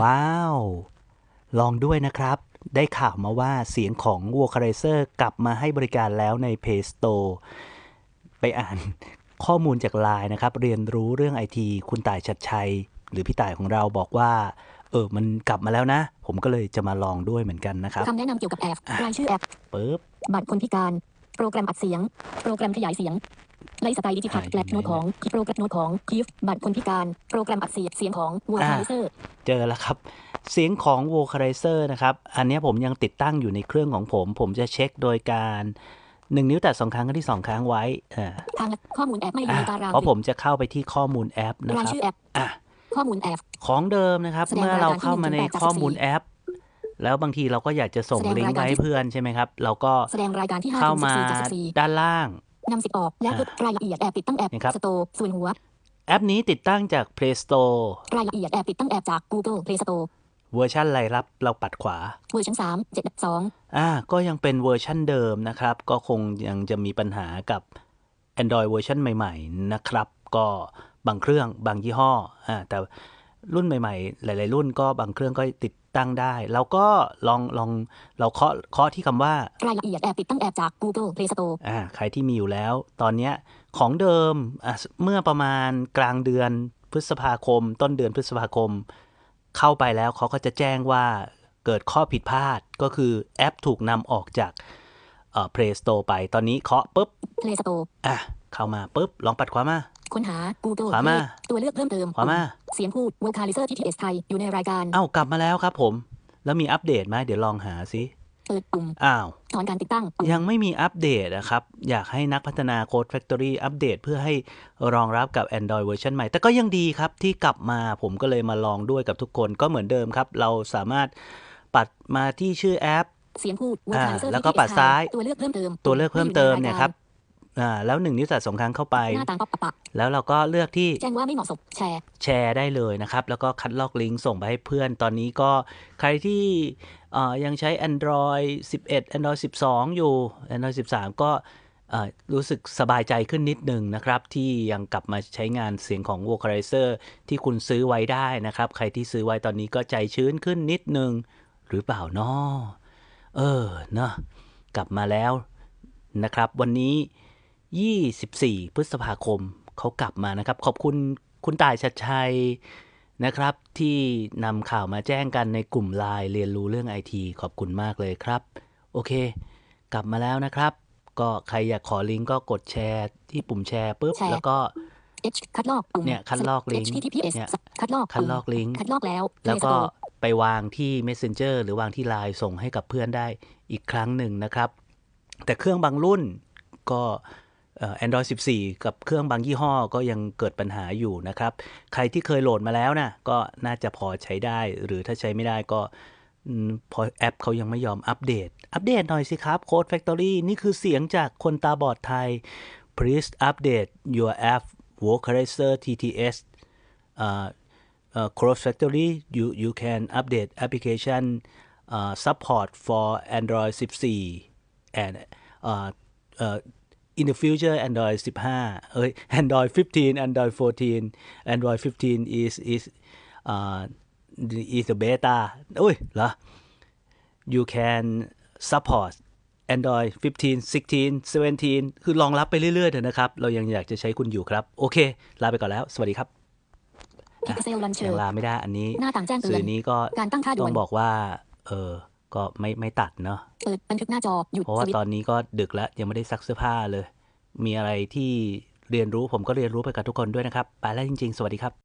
ว้าว ลองด้วยนะครับ ได้ข่าวมาว่าเสียงของ Vocalizer กลับมาให้บริการแล้วใน Play Store ไปอ่านข้อมูลจากไลน์นะครับ เรียนรู้เรื่องไอทีคุณต่ายชัดชัย หรือพี่ต่ายของเราบอกว่า เออ มันกลับมาแล้วนะ ผมก็เลยจะมาลองด้วยเหมือนกันนะครับคำแนะนำเกี่ยวกับแอปรายชื่อแอปปึ๊บบัตรคนพิการ โปรแกรมอัดเสียง โปรแกรมขยายเสียง ไลฟ์สไตล์ดิจิทัลหายไปและไหนโน้ตของโปรแกรมโน้ตของคิฟบัตรคนพิการ โปรแกรมอัดเสียงเสียงของ Vocalizer เจอแล้วครับ เสียงของ Vocalizer นะครับ อันเนี้ยผมยังติดตั้งอยู่ในเครื่องของผม ผมจะเช็คโดยการหนึ่งนิ้วแตะสองครั้งครั้งที่สองครั้งไว้อ่าทางข้อมูลแอปไม่อยู่อะในตารางเพราะผมจะเข้าไปที่ข้อมูลแอปนะรายครับชื่อแอปอะข้อมูลแอปของเดิมนะครับแสดงเมื่อเรารายการที่เข้ามาใน1.8ข้อมูลแอป แล้วบางทีเราก็อยากจะส่งแสดงลิงก์รายไปการให้ที่เพื่อนใช่ไหมครับ เราก็แสดงรายการที่5เข้าถึงมา14จาก14ด้านล่าง นำสิบออก แล้วกดรายละเอียดแอปติดตั้งแอปนี่ครับสโตร์ส่วนหัว แอปนี้ติดตั้งจาก Play Store รายละเอียดแอปติดตั้งแอปจาก Google Play Store เวอร์ชันรายรับเราปัดขวา เวอร์ชัน3 7 2อ่า ก็ยังเป็นเวอร์ชันเดิมนะครับ ก็คงยังจะมีปัญหากับ Android เวอร์ชันใหม่ ๆ นะครับ ก็บางเครื่องบางยี่ห้ออ่าแต่รุ่นใหม่ ๆ หลาย ๆ รุ่นก็บางเครื่องก็ติด ตั้งได้ แล้วก็ลองลองเราเคาะเคาะที่คำว่ารายละเอียดแอปติดตั้งแอปจาก Google Play Store อ่าใครที่มีอยู่แล้ว ตอนเนี้ยของเดิมอะเมื่อประมาณกลางเดือนพฤษภาคม ต้นเดือนพฤษภาคม เข้าไปแล้วเขาก็จะแจ้งว่าเกิดข้อผิดพลาดก็คือแอปถูกนำออกจากเอ่อ Play Store ไปตอนนี้เคาะปุ๊บ Play Store อะเข้ามาปุ๊บ ลองปัดขวามา ค้นหา Google ขวามา Play ตัวเลือกเพิ่มเติมขวามาเสียงพูด Vocalizer TTS ไทยอยู่ในรายการเอ้ากลับมาแล้วครับผม แล้วมีอัปเดตไหมเดี๋ยวลองหาสิเปิดปุ่มอ้าวถอนการติดตั้งปุ่มยังไม่มีอัปเดตนะครับ อยากให้นักพัฒนา Code Factory อัปเดตเพื่อให้รองรับกับ Android เวอร์ชันใหม่ แต่ก็ยังดีครับที่กลับมาผมก็เลยมาลองด้วยกับทุกคนก็เหมือนเดิมครับ เราสามารถปัดมาที่ชื่อแอปเสียงพูดอ่า Vocalizer แล้วก็ TTS ปัดซ้ายไทตัวเลือกเพิ่มเติมตัวเลือกเพิ่มเติมเนี่ยครับไอ่าแล้วหนึ่งนิ้วแตะสองครั้งเข้าไปรายการหน้าต่างป๊อปปับแล้วเราก็เลือกที่แจ้งว่าไม่เหมาะสมแชร์ แชร์ได้เลยนะครับ แล้วก็คัดลอกลิงก์ส่งไปให้เพื่อนตอนนี้ก็ใครที่เอ่อยังใช้ Android 11 Android 12 อยู่ Android 13 ก็เอ่อรู้สึกสบายใจขึ้นนิดหนึ่งนะครับ ที่ยังกลับมาใช้งานเสียงของ Vocalizer ที่คุณซื้อไว้ได้นะครับ ใครที่ซื้อไว้ตอนนี้ก็ใจชื้นขึ้นนิดหนึ่งหรือเปล่านาะเออเนาะกลับมาแล้วนะครับ วันนี้ 24 พฤษภาคมเขากลับมานะครับ ขอบคุณคุณต่ายชัดชัยนะครับ ที่นำข่าวมาแจ้งกันในกลุ่มไลน์เรียนรู้เรื่องไอทีขอบคุณมากเลยครับ โอเค กลับมาแล้วนะครับ ก็ใครอยากขอลิงก์ก็กดแชร์ที่ปุ่มแชร์ปุ๊บแชร์แล้วก็ H คัดลอกปุ่มเนี่ยคัดลอกลิงก์ HTTPS เนี่ยคัดลอกคัดลอกลิงก์คัดลอกแล้ว แล้ว Play ก็ Store ไปวางที่ Messenger หรือวางที่ Line ส่งให้กับเพื่อนได้อีกครั้งหนึ่งนะครับ แต่เครื่องบางรุ่นก็เอ่อ Android 14 กับเครื่องบางยี่ห้อก็ยังเกิดปัญหาอยู่นะครับ ใครที่เคยโหลดมาแล้วนะก็น่าจะพอใช้ได้ หรือถ้าใช้ไม่ได้ก็พอแอปเขายังไม่ยอมอัปเดต อัปเดตหน่อยสิครับ Code Factory นี่คือเสียงจากคนตาบอดไทย please update your app Vocalizer TTS อ่า uh, Cross Factory you you can update application uh, support for Android 14 and uh, uh, in the future Android 15เอ้ย Android 15 Android 14 Android 15 is is uh, is the beta อุ้ยเหรอ you can support Android 15 16 17 คือรองรับไปเรื่อยๆเถอะนะครับ เรายังอยากจะใช้คุณอยู่ครับ โอเค ลาไปก่อนแล้ว สวัสดีครับ Pixel ยั Launcher งลาไม่ได้อันนี้หน้าต่างแจ้งเตืสื่ออนนี้ก็การตั้งค่าด่ต้วอนงบอกว่า เออ ก็ไม่ไม่ตัดเนาะเปิดบันทึกหน้าจอหยุดเพราะสว่าวิตตช์อนนี้ก็ดึกแล้วยังไม่ได้ซักเสื้อผ้าเลย มีอะไรที่เรียนรู้ผมก็เรียนรู้ไปกับทุกคนด้วยนะครับ ไปแล้วจริง ๆ สวัสดีครับ